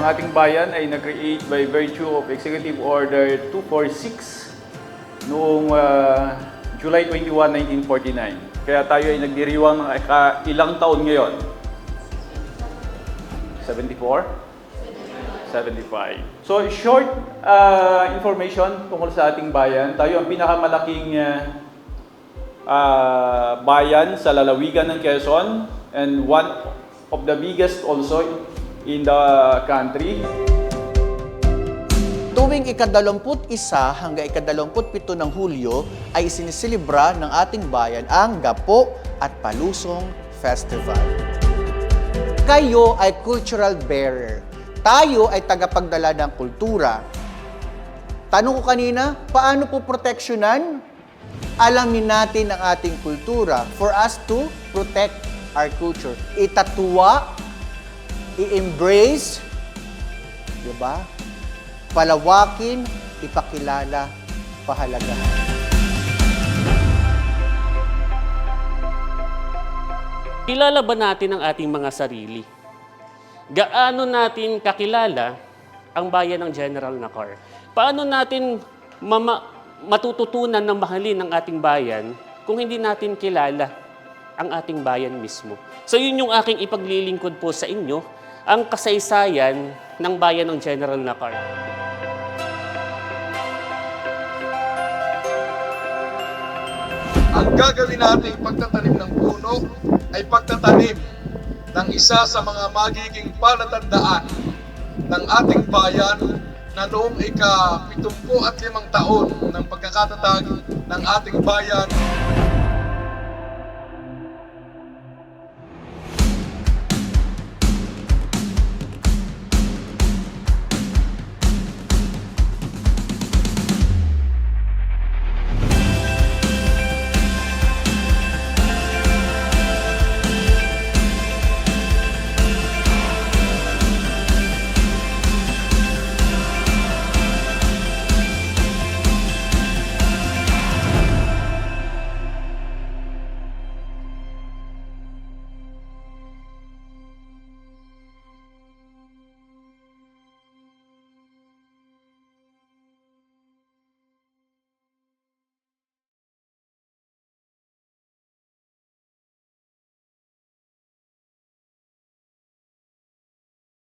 Ang ating bayan ay na-create by virtue of Executive Order 246 noong ah, July 21, 1949. Kaya tayo ay nagdiriwang ng ika- ilang taon ngayon? 74? 75. So, short ah, information tungkol sa ating bayan. Tayo ang pinakamalaking ah, ah, bayan sa lalawigan ng Quezon and one of the biggest also in the country. Tuwing ikadalamput isa hanggang ikadalamput pito ng Hulyo ay sinisilibra ng ating bayan ang Gapo at Palusong Festival. Kayo ay cultural bearer. Tayo ay tagapagdala ng kultura. Tanong ko kanina, paano po proteksyonan? Alamin natin ang ating kultura for us to protect our culture. Itatuwa, i-embrace, di ba? Palawakin, ipakilala, pahalagahan. Kilala ba natin ang ating mga sarili? Gaano natin kakilala ang bayan ng General Nakar? Paano natin mama, matututunan ng mahalin ang ating bayan kung hindi natin kilala ang ating bayan mismo? So yun yung aking ipaglilingkod po sa inyo, ang kasaysayan ng bayan ng General Nakar. Ang gagawin nating pagtatanim ng puno ay pagtatanim ng isa sa mga magiging palatandaan ng ating bayan na noong ika-75 taon ng pagkakatatag ng ating bayan